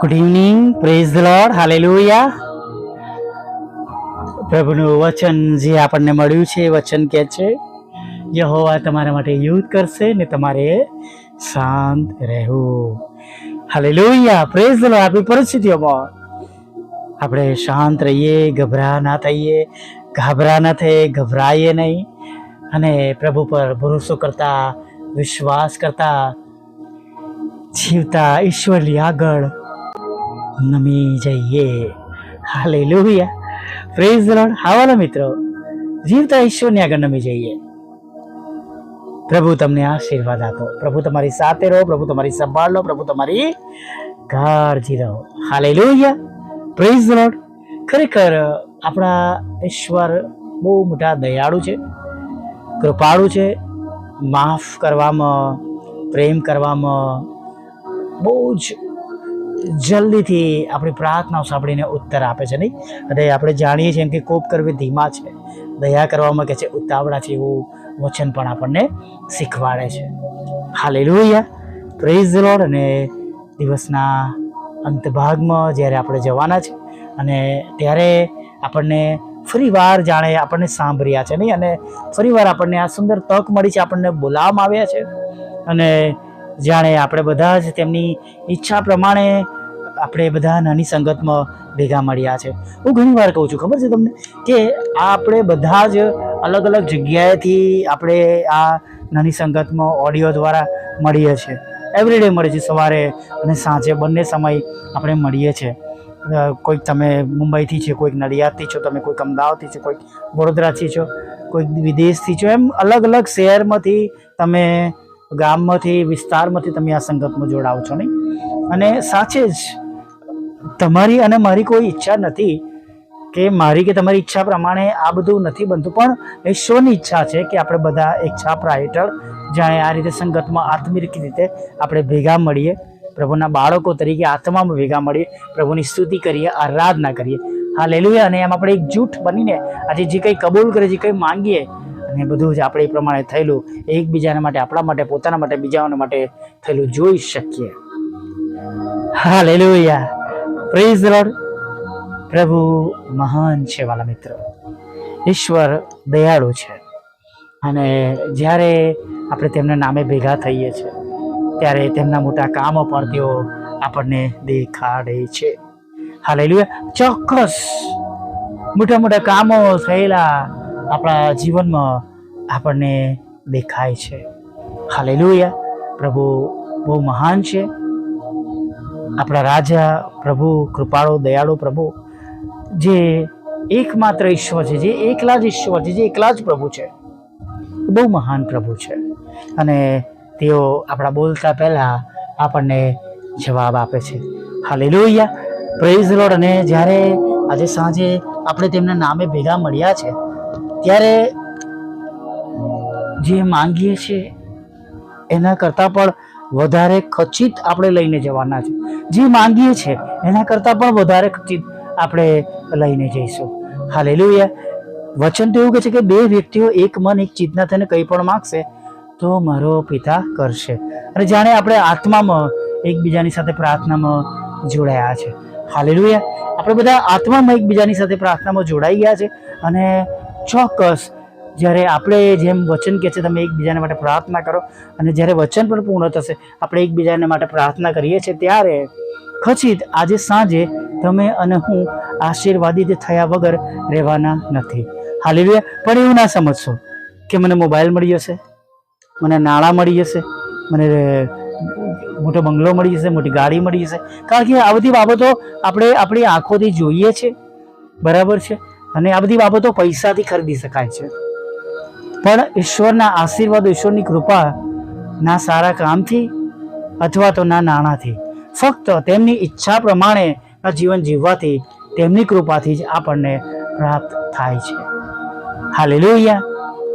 Good evening praise the Lord hallelujah પ્રભુનું વચન જે આપણને મળ્યું છે, એ વચન કે છે, યહોવા તમારા માટે યુદ્ધ કરશે ને તમારે શાંત રહેવું. હાલેલુયા પ્રેઝ ધ લોર્ડ આપણી પરિસ્થિતિઓમાં આપણે શાંત રહીએ, ગભરા ના થઈએ, ગાભરા ના થઈએ, ગભરાઈએ નહીં. અને પ્રભુ પર ભરોસો કરતા, વિશ્વાસ કરતા જીવતા ઈશ્વરની આગળ નમી જઈએ. હાલેલુયા. પ્રેઝ ધ લોર્ડ હાવાલા મિત્રો, જીવતા ઈશ્વરની આગળ નમી જઈએ. પ્રભુ તમને આશીર્વાદ આપો. પ્રભુ તમારી સાથે રહો, પ્રભુ તમારી સંભાળ લો, પ્રભુ તમારી કાળજી રહો. હાલેલુયા. પ્રેઝ ધ લોર્ડ ખરેખર આપણા ઈશ્વર બહુ મોટા દયાળુ છે, કૃપાળુ છે. માફ કરવામાં, પ્રેમ કરવામાં બહુ જ જલ્દીથી આપણી પ્રાર્થનાઓ સાંભળીને ઉત્તર આપે છે, નહીં? અને આપણે જાણીએ છીએ એમ કે કોપ કરવી ધીમા છે. દયા કરવામાં કે છે ઉતાવળા છે એવું વચન પણ આપણને શીખવાડે છે. હાલેલુયા. પ્રેઝ લોડ અને દિવસના અંત ભાગમાં જ્યારે આપણે જવાના છે, અને ત્યારે આપણને ફરી વાર જાણે આપણને સાંભળ્યા છે, નહીં? અને ફરી વાર આપણને આ સુંદર તક મળી છે, આપણને બોલાવવામાં આવ્યા છે. અને જાણે આપણે બધા જ તેમની ઈચ્છા પ્રમાણે આપણે બધા નાની સંગતમાં ભેગા મળ્યા છે. હું ઘણી વાર કહું છું, ખબર છે તમને? કે આ આપણે બધા જ અલગ અલગ જગ્યાએથી આપણે આ નાની સંગતમાં ઓડિયો દ્વારા મળીએ છીએ એવરીડે મળે છે, સવારે અને સાંજે બંને સમય આપણે મળીએ છીએ કોઈક તમે મુંબઈથી છે, કોઈક નડિયાદથી છો, તમે કોઈક અમદાવાદથી છો, કોઈક વડોદરાથી છો, કોઈક વિદેશથી છો, એમ અલગ અલગ શહેરમાંથી તમે ગામમાંથી, વિસ્તારમાંથી તમે આ સંગતમાં જોડાવ છો નહીં. અને સાચે જ તમારી અને મારી કોઈ ઈચ્છા નથી કે મારી કે તમારી ઈચ્છા પ્રમાણે આ બધું નથી બનતું, પણ ઈશ્વરની ઈચ્છા છે કે આપણે બધા એક છાપરા હેઠળ જ્યાં આ રીતે સંગતમાં આત્મિક રીતે આપણે ભેગા મળીએ, પ્રભુના બાળકો તરીકે આત્મામાં ભેગા મળીએ, પ્રભુની સ્તુતિ કરીએ, આરાધના કરીએ. હા લેલુએ અને એમ આપણે એક જૂઠ બનીને આજે જે કંઈ કબૂલ કરે જે કંઈ માંગીએ અને બધું જ આપણે એ પ્રમાણે થયેલું, એકબીજાના માટે, આપણા માટે, પોતાના માટે, બીજાઓના માટે થયેલું જોઈ શકીએ. હા લેલુયા પ્રેઝ લોર્ડ પ્રભુ મહાન છે વાલા મિત્રો. ઈશ્વર દયાળુ છે. અને જ્યારે આપણે તેમના નામે ભેગા થઈએ છીએ, ત્યારે તેમના મોટા કામો પર તેઓ આપણને દેખાડે છે. હાલેલુયા ચોક્કસ. મોટા મોટા કામો થયેલા આપણા જીવનમાં આપણને દેખાય છે. હાલેલુયા. પ્રભુ બહુ મહાન છે. આપણા રાજા, પ્રભુ, કૃપાળો, દયાળો, પ્રભુ, જે એકમાત્ર ઈશ્વર છે, જે એકલા જ ઈશ્વર છે, જે એકલા જ પ્રભુ છે. બહુ મહાન પ્રભુ છે. અને તેઓ આપણા બોલતા પહેલાં આપણને જવાબ આપે છે. હાલેલુયા. પ્રેઝ લોડ અને જ્યારે આજે સાંજે આપણે તેમના નામે ભેગા મળ્યા છે ત્યારે જે માંગીએ છીએ, એના કરતાં પણ વધારે ખચિત આપણે લઈને જવાના છે. જે માંગીએ છીએ એના કરતાં પણ વધારે ખચિત આપણે લઈને જઈશું. હાલે વચન તો એવું કહે છે કે બે વ્યક્તિઓ એક મન, એક ચિંતના થઈને કંઈ પણ માગશે, તો મારો પિતા કરશે. અને જાણે આપણે આત્મામાં એકબીજાની સાથે પ્રાર્થનામાં જોડાયા છે. હાલે આપણે બધા આત્મામાં એકબીજાની સાથે પ્રાર્થનામાં જોડાઈ ગયા છે અને ચોક્કસ જ્યારે આપણે જેમ વચન કહે છે, તમે એકબીજાને માટે પ્રાર્થના કરો અને જ્યારે વચન પણ પૂર્ણ થશે, આપણે એકબીજાને માટે પ્રાર્થના કરીએ છીએ, ત્યારે ખચિત આજે સાંજે તમે અને હું આશીર્વાદિત થયા વગર રહેવાના નથી. હાલેલુયા. પણ એવું ના સમજશો કે મને મોબાઈલ મળી જશે, મને નાણાં મળી જશે, મને મોટો બંગલો મળી જશે, મોટી ગાડી મળી જશે. કારણ કે આ બધી બાબતો આપણે આપણી આંખોથી જોઈએ છે. બરાબર છે? અને આ બધી બાબતો પૈસાથી ખરીદી શકાય છે. પણ ઈશ્વરના આશીર્વાદ, ઈશ્વરની કૃપા ના સારા કામથી અથવા તો ના નાણાંથી. ફક્ત તેમની ઈચ્છા પ્રમાણે આ જીવન જીવવાથી તેમની કૃપાથી જ આપણને પ્રાપ્ત થાય છે. હાલેલુયા.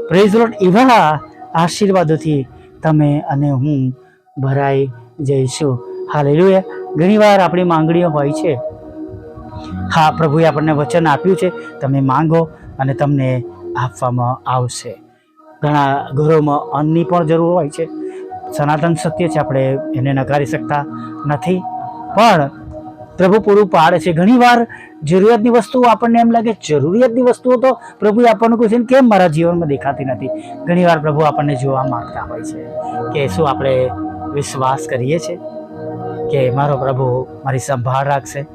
પ્રેઝ પ્રેઝરોટ એવા આશીર્વાદોથી તમે અને હું ભરાઈ જઈશું. હાલેલુયા. ઘણીવાર આપણી માંગણીઓ હોય છે હા, પ્રભુએ આપણને વચન આપ્યું છે. તમે માંગો અને તમને આપવામાં આવશે. ઘણા ઘરોમાં અન્નની પણ જરૂર હોય છે. સનાતન સત્ય છે, આપણે એને નકારી શકતા નથી. પણ પ્રભુ પૂરું પાડે છે. ઘણીવાર જરૂરિયાતની વસ્તુઓ આપણને એમ લાગે, જરૂરિયાતની વસ્તુઓ તો પ્રભુએ આપણને કહ્યું છે ને કેમ મારા જીવનમાં દેખાતી નથી? ઘણીવાર પ્રભુ આપણને જોવા માંગતા હોય છે કે શું આપણે વિશ્વાસ કરીએ છીએ? કે મારો પ્રભુ મારી સંભાળ રાખશે?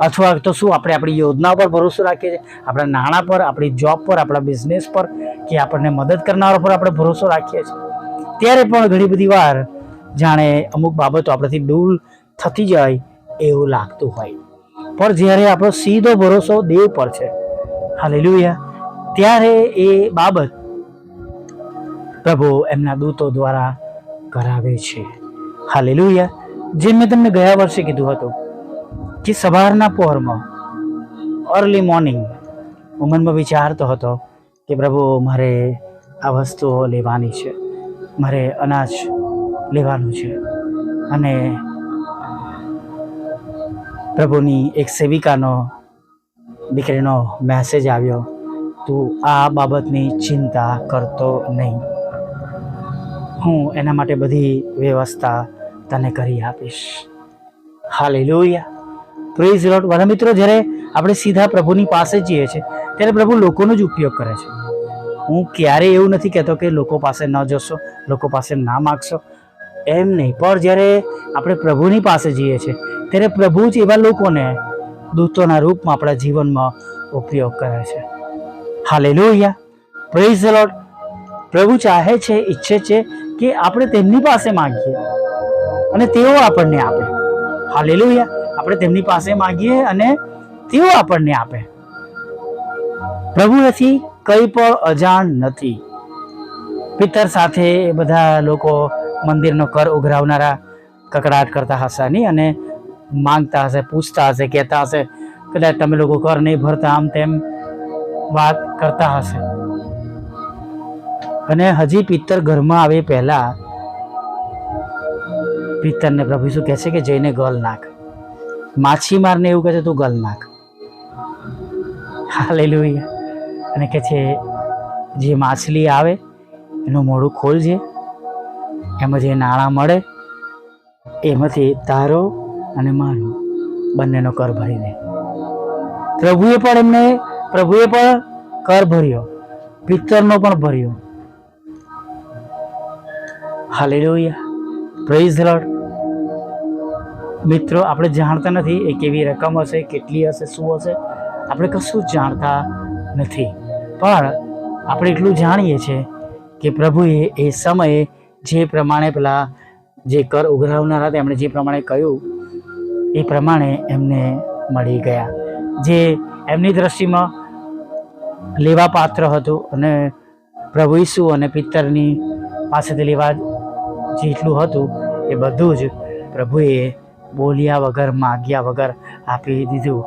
અથવા તો શું આપણે આપણી યોજના પર ભરોસો રાખીએ છીએ? આપણા નાણાં પર, આપણી જોબ પર, આપણા બિઝનેસ પર કે આપણને મદદ કરનારા પર આપણે ભરોસો રાખીએ છીએ? ત્યારે પણ ઘણી બધી વાર જાણે અમુક બાબતો આપણાથી દૂર થતી જાય એવું લાગતું હોય. પણ જ્યારે આપણો સીધો ભરોસો દેવ પર છે. હાલેલુયા. ત્યારે એ બાબત પ્રભુ એમના દૂતો દ્વારા કરાવે છે. હાલેલુયા. જે મેં તમને ગયા વર્ષે કીધું હતું કે સવારના પહોરમાં અર્લી મોર્નિંગ હું મનમાં વિચારતો હતો કે પ્રભુ, મારે આ વસ્તુઓ લેવાની છે. મારે અનાજ લેવાનું છે. અને પ્રભુની એક સેવિકાનો દીકરીનો મેસેજ આવ્યો, તું આ બાબતની ચિંતા કરતો નહીં. હું એના માટે બધી વ્યવસ્થા તને કરી આપીશ. હાલેલુયા. પ્રેઝ લોટ વાલા મિત્રો, જ્યારે આપણે સીધા પ્રભુની પાસે જઈએ છીએ, ત્યારે પ્રભુ લોકોનો જ ઉપયોગ કરે છે. હું ક્યારેય એવું નથી કહેતો કે લોકો પાસે ન જશો, લોકો પાસે ના માગશો. એમ નહીં. પણ જ્યારે આપણે પ્રભુની પાસે જઈએ છીએ, ત્યારે પ્રભુ જ એવા લોકોને દૂતોના રૂપમાં આપણા જીવનમાં ઉપયોગ કરે છે. હાલેલુયા. પ્રેઝ લોટ પ્રભુ ચાહે છે, ઈચ્છે છે કે આપણે તેમની પાસે માંગીએ અને તેઓ આપણને આપે. હાલેલુયા. આપણે તેમની પાસે માંગીએ અને તેઓ આપણને આપે. પ્રભુ નથી, કંઈ પણ અજાણ નથી. પિતર સાથે એ બધા લોકો મંદિરનો કર ઉઘરાવનારા કકડાટ કરતા હશે નહીં અને માંગતા હશે, પૂછતા હશે, કહેતા હશે, કદાચ તમે લોકો કર નહીં ભરતા આમ તેમ વાત કરતા હશે. અને હજી પિત્તર ઘરમાં આવે પહેલા પિત્તરને પ્રભુ શું કહે છે કે જઈને ગલ નાખ. માછીમારને એવું કહે છે, તું ગલ નાખ. હાલે અને કહે છે, જે માછલી આવે, એનું મોઢું ખોલજે એમાં જે નાણાં મળે એમાંથી તારો અને મારો બંનેનો કર ભરી દે. પ્રભુએ પણ એમને, પ્રભુએ પણ કર ભર્યો. પિત્તરનો પણ ભર્યો. હાલેલુયા પ્રેઝ લોર્ડ મિત્રો, આપણે જાણતા નથી એ કેવી રકમ હશે, કેટલી હશે, શું હશે. આપણે કશું જ જાણતા નથી. પણ આપણે એટલું જાણીએ છીએ કે પ્રભુએ એ સમયે જે પ્રમાણે પેલા જે કર ઉઘરાવનારા હતા, એમણે જે પ્રમાણે કહ્યું, એ પ્રમાણે એમને મળી ગયા. જે એમની દ્રષ્ટિમાં લેવા પાત્ર હતું અને પ્રભુ ઈસુ અને પિત્તરની પાસેથી લેવા જેટલું હતું, એ બધું જ પ્રભુએ બોલ્યા વગર, માગ્યા વગર આપી દીધું.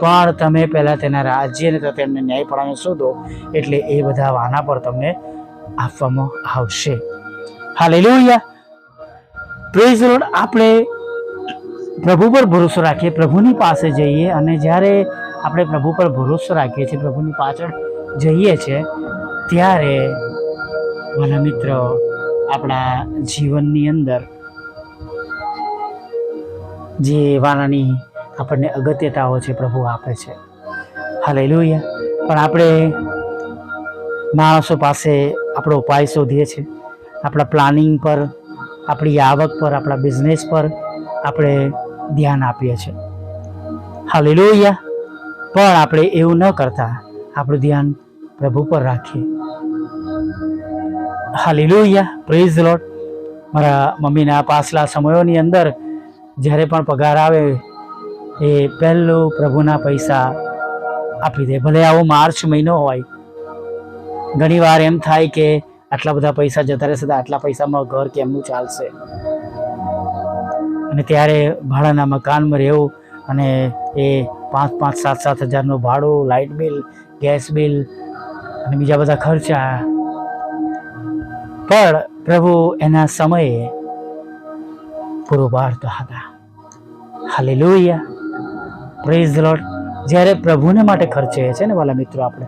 પણ તમે પહેલાં તેના રાજ્યને તો તેમને ન્યાયપણાને શોધો, એટલે એ બધા વાના પર તમને આપવામાં આવશે. હાલેલુયા. પ્રેઝ રોડ આપણે પ્રભુ પર ભરોસો રાખીએ, પ્રભુની પાસે જઈએ અને જ્યારે આપણે પ્રભુ પર ભરોસો રાખીએ છીએ, પ્રભુની પાછળ જઈએ છીએ, ત્યારે મારા મિત્રો, આપણા જીવનની અંદર જે વાનાની આપણને અગત્યતાઓ છે પ્રભુ આપે છે. હાલેલુયા. પણ આપણે માણસો પાસે આપણો ઉપાય શોધીએ છીએ. આપણા પ્લાનિંગ પર, આપણી આવક પર, આપણા બિઝનેસ પર આપણે ધ્યાન આપીએ છીએ. હાલેલુયા. પણ આપણે એવું ન કરતા આપણું ધ્યાન પ્રભુ પર રાખીએ. હાલેલુયા. પ્રેઝ લોટ મારા મમ્મીના પાછલા સમયોની અંદર જ્યારે પણ પગાર આવે, એ પહેલું પ્રભુના પૈસા આપી દે. ભલે આવો માર્ચ મહિનો હોય. ઘણી વાર એમ થાય કે આટલા બધા પૈસા જતા રહેશે તો આટલા પૈસામાં ઘર કેમનું ચાલશે? અને ત્યારે ભાડાના મકાનમાં રહેવું અને એ પાંચ પાંચ, સાત સાત હજારનું ભાડું, લાઇટ બિલ, ગેસ બિલ અને બીજા બધા ખર્ચા. પણ પ્રભુ એના સમયે પૂરો પાડતા હતા. હાલેલુયા. પ્રેઝ લોર્ડ જ્યારે પ્રભુને માટે ખર્ચે છે ને વાલા મિત્રો આપણે,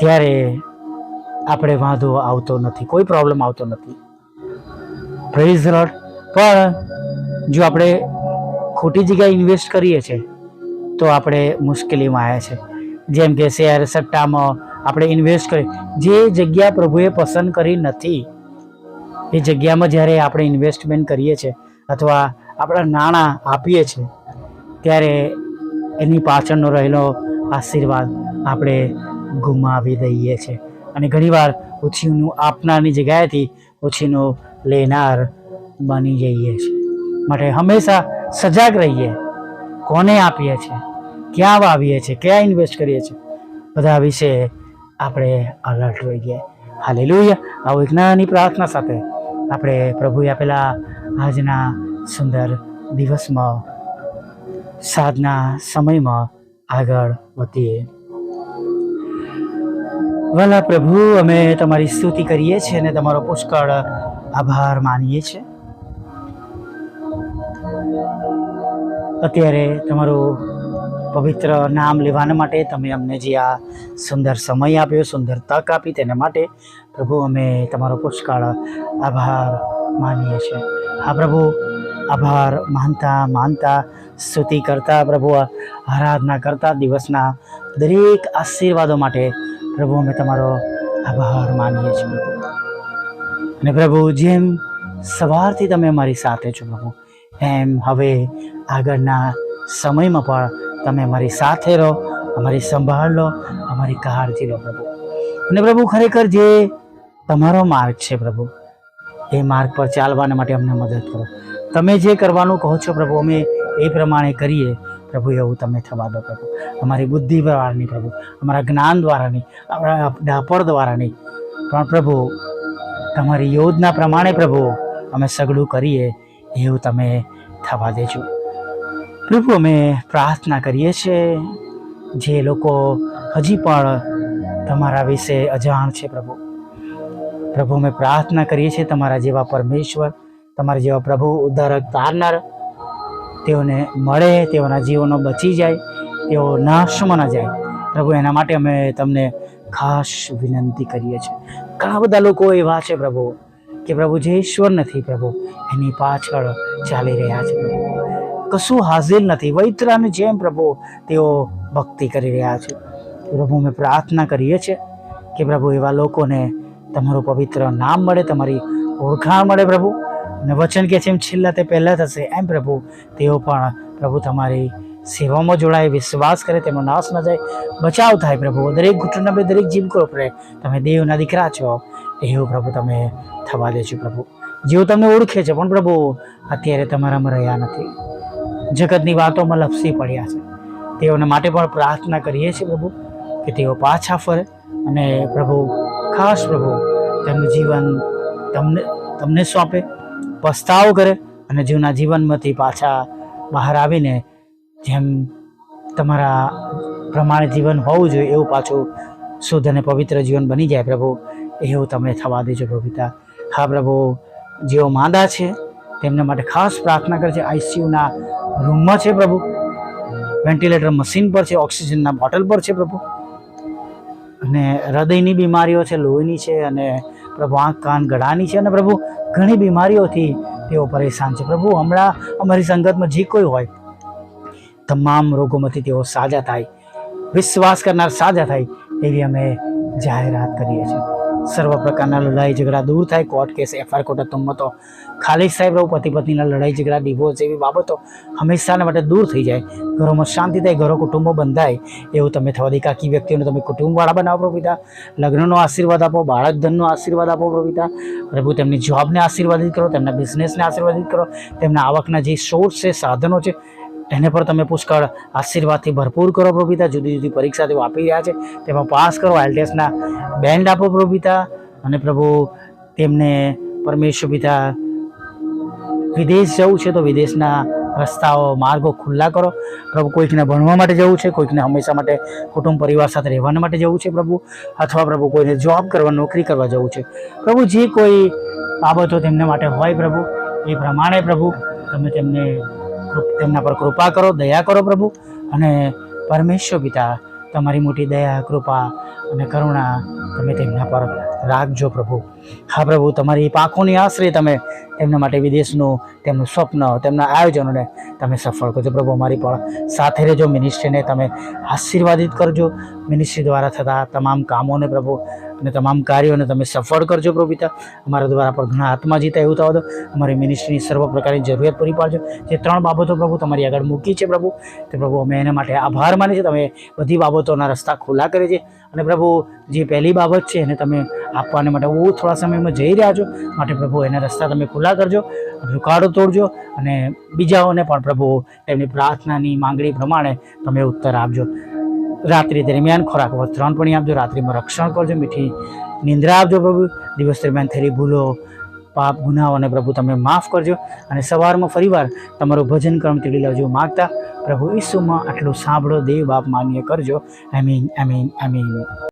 ત્યારે આપણે વાંધો આવતો નથી, કોઈ પ્રોબ્લેમ આવતો નથી. પ્રેઝ લોટ પણ જો આપણે ખોટી જગ્યાએ ઇન્વેસ્ટ કરીએ છીએ તો આપણે મુશ્કેલીમાં આવ્યા છે. જેમ કે શેર સટ્ટામાં આપણે ઇન્વેસ્ટ કરીએ જે જગ્યા પ્રભુએ પસંદ કરી નથી, એ જગ્યામાં જ્યારે આપણે ઇન્વેસ્ટમેન્ટ કરીએ છીએ અથવા આપણા નાણાં આપીએ છીએ, ત્યારે એની પાછળનો રહેલો આશીર્વાદ આપણે ગુમાવી દઈએ છીએ. અને ઘણીવાર ઓછીનું આપનારની જગ્યાએથી ઓછીનું લેનાર બની જઈએ છીએ. માટે હંમેશા સજાગ રહીએ. કોને આપીએ છીએ? ક્યાં વાવીએ છીએ? ક્યાં ઇન્વેસ્ટ કરીએ છીએ? બધા વિશે આપણે અલર્ટ રહીએ હાલેલુયા આવું એક પ્રાર્થના સાથે આપણે પ્રભુએ આપેલા આજના સુંદર દિવસમાં સાધના સમયમાં આગળ વધીએ. વાલા પ્રભુ, અમે તમારી સ્તુતિ કરીએ છીએ અને તમારો પુષ્કળ આભાર માનીએ છીએ. અત્યારે તમારું પવિત્ર નામ લેવાના માટે તમે અમને જે આ સુંદર સમય આપ્યો, સુંદર તક આપી તેના માટે પ્રભુ, અમે તમારો પુષ્કળ આભાર માનીએ છીએ. હા પ્રભુ આભાર. માનતા માનતા, સ્તુતિ કરતા પ્રભુ, આરાધના કરતા દિવસના દરેક આશીર્વાદો માટે પ્રભુ, અમે તમારો આભાર માનીએ છીએ. અને પ્રભુ, જેમ સવારથી તમે અમારી સાથે છો પ્રભુ, એમ હવે આગળના સમયમાં પણ તમે અમારી સાથે રહો, અમારી સંભાળ લો, અમારી કાળજી લો પ્રભુ. અને પ્રભુ, ખરેખર જે તમારો માર્ગ છે પ્રભુ, એ માર્ગ પર ચાલવાના માટે અમને મદદ કરો. તમે જે કરવાનું કહો છો પ્રભુ, અમે એ પ્રમાણે કરીએ. પ્રભુ, એવું તમે થવા દો પ્રભુ. અમારી બુદ્ધિ દ્વારાની પ્રભુ, અમારા જ્ઞાન દ્વારાની અમારા ડાપણ દ્વારાની. પણ પ્રભુ, તમારી યોજના પ્રમાણે પ્રભુ, અમે સગડું કરીએ, એવું તમે થવા દેજો. પ્રભુ, અમે પ્રાર્થના કરીએ છીએ, જે લોકો હજી પણ તમારા વિશે અજાણ છે પ્રભુ. પ્રભુ, અમે પ્રાર્થના કરીએ છીએ, તમારા જેવા પરમેશ્વર તમારા જેવા પ્રભુ, ઉદ્ધારક, તારનાર તેઓને મળે, તેઓના જીવનો બચી જાય, તેઓ નાશમાં ન જાય. પ્રભુ, એના માટે અમે તમને ખાસ વિનંતી કરીએ છીએ. ઘણા બધા લોકો એવા છે પ્રભુ, કે પ્રભુ, જે ઈશ્વર નથી પ્રભુ, એની પાછળ ચાલી રહ્યા છે પ્રભુ. કશું હાજર નથી. વૈતરાની જેમ પ્રભુ તેઓ ભક્તિ કરી રહ્યા છે. પ્રભુ, અમે પ્રાર્થના કરીએ છીએ કે પ્રભુ એવા લોકોને તમારું પવિત્ર નામ મળે, તમારી ઓળખાણ મળે પ્રભુ. અને વચન કે છે એમ છેલ્લા તે પહેલાં થશે. એમ પ્રભુ, તેઓ પણ પ્રભુ તમારી સેવામાં જોડાય, વિશ્વાસ કરે તેમનો નાશ ન જાય. બચાવ થાય પ્રભુ, દરેક ઘૂંટણના બે દરેક જીવકો પ્રભુ. તમે દેવના દીકરા છો. એવું પ્રભુ તમે થવા દેજો પ્રભુ. જેઓ તમને ઓળખે છે પણ પ્રભુ, અત્યારે તમારામાં રહ્યા નથી. જગતની વાતોમાં લપસી પડ્યા છે. તેઓને માટે પણ પ્રાર્થના કરીએ છીએ પ્રભુ, કે તેઓ પાછા ફરે. અને પ્રભુ, ખાસ પ્રભુ, તેમનું જીવન તમને તમને સોંપે. પસ્તાવો કરે અને જૂના જીવનમાંથી પાછા બહાર આવીને જેમ તમારા પ્રમાણે જીવન હોવું જોઈએ એવું પાછું શુદ્ધ અને પવિત્ર જીવન બની જાય પ્રભુ, એવું તમે થવા દેજો પ્રભુ હા પ્રભુ, જેઓ માંદા છે, તેમના માટે ખાસ પ્રાર્થના કરે છે આઈસીયુના રૂમમાં છે પ્રભુ. વેન્ટિલેટર મશીન પર છે, ઓક્સિજનના બોટલ પર છે પ્રભુ. અને હૃદયની બીમારીઓ છે, લોહીની છે અને પ્રભુ, આંખ, કાન ગળાની છે અને પ્રભુ, ઘણી બીમારીઓથી તેઓ પરેશાન છે. પ્રભુ, હમણાં અમારી સંગતમાં જે કોઈ હોય, તમામ રોગોમાંથી તેઓ સાજા થાય, વિશ્વાસ કરનાર સાજા થાય, એવી અમે જાહેરાત કરીએ છીએ. સર્વ પ્રકારના લડાઈ ઝઘડા દૂર થાય. કોર્ટ કેસ એફઆઈઆર કોર્ટ તુમ્મતો ખાલી સાહેબ રહું, પતિ પત્નીના લડાઈ ઝઘડા ડિવોર્સ જેવી બાબતો હંમેશાના માટે દૂર થઈ જાય. ઘરોમાં શાંતિ થાય, ઘરો કુટુંબો બંધાય. એવું તમે થવા દે, કાકી વ્યક્તિઓને તમે કુટુંબવાળા બનાવો પ્રભુ લગ્નનો આશીર્વાદ આપો બાળક ધનનો આશીર્વાદ આપો પ્રભુ પ્રભુ, તેમની જોબને આશીર્વાદિત કરો, તેમના બિઝનેસને આશીર્વાદિત કરો. તેમના આવકના જે સોર્સ છે, સાધનો છે એને પર તમે પુષ્કળ આશીર્વાદથી ભરપૂર કરો પ્રભુ જુદી જુદી પરીક્ષા તેઓ આપી રહ્યા છે. તેમાં પાસ કરો આઈલટીએસના બેન્ડ આપો પ્રભુ અને પ્રભુ તેમને પરમેશ્વર પિતા વિદેશ જવું છે તો વિદેશના રસ્તાઓ, માર્ગો ખુલ્લા કરો. પ્રભુ કોઈકને ભણવા માટે જવું છે, કોઈકને હંમેશા માટે કુટુંબ પરિવાર સાથે રહેવાના માટે જવું છે પ્રભુ. અથવા પ્રભુ કોઈને જોબ કરવા, નોકરી કરવા જવું છે. પ્રભુ જે કોઈ બાબતો તેમના માટે હોય પ્રભુ, એ પ્રમાણે પ્રભુ તમે તેમને તેમના પર કૃપા કરો, દયા કરો પ્રભુ. અને પરમેશ્વર પિતા, તમારી મોટી દયા, કૃપા અને કરુણા તમે તેમના પર રાખજો પ્રભુ. હા પ્રભુ, તમારી પાંખોની આશરે તમે તેમના માટે વિદેશનું, તેમનું સ્વપ્ન, તેમના આયોજનોને તમે સફળ કરજો પ્રભુ. અમારી પણ સાથે રહેજો મિનિસ્ટ્રીને તમે આશીર્વાદિત કરજો. મિનિસ્ટ્રી દ્વારા થતા તમામ કામોને પ્રભુ અને તમામ કાર્યોને તમે સફળ કરજો પ્રભુ પિતા અમારા દ્વારા પણ ઘણા આત્મા જીતા એવું થવા દો. અમારી મિનિસ્ટ્રીની સર્વ પ્રકારની જરૂરિયાત પૂરી પાડજો. જે ત્રણ બાબતો પ્રભુ તમારી આગળ મૂકી છે પ્રભુ, તે પ્રભુ અમે એના માટે આભાર માની છે તમે બધી બાબતોના રસ્તા ખુલ્લા કરે છે. અને પ્રભુ, જે પહેલી બાબત છે એને તમે આપવાને માટે બહુ થોડા સમયમાં જઈ રહ્યા છો. માટે પ્રભુ એના રસ્તા તમે ખુલ્લા કરજો રૂકાડો તોડજો અને બીજાઓને પણ પ્રભુ તેમની પ્રાર્થનાની માંગણી પ્રમાણે તમે ઉત્તર આપજો. રાત્રિ દરમિયાન ખોરાક વસ્ત્રણ પણ આપજો. રાત્રિમાં રક્ષણ કરજો. મીઠી નિંદ્રા આપજો પ્રભુ. દિવસ દરમિયાન થયેલી ભૂલો, પાપ ગુનાઓને પ્રભુ તમે માફ કરજો. અને સવારમાં ફરીવાર તમારું ભજન કર્મ તેડી લેજો માગતા પ્રભુ ઈસુમાં આટલું સાંભળો. દેવ બાપ માન્ય કરજો. આઈ મીન આઈ મીન આઈ આમીન.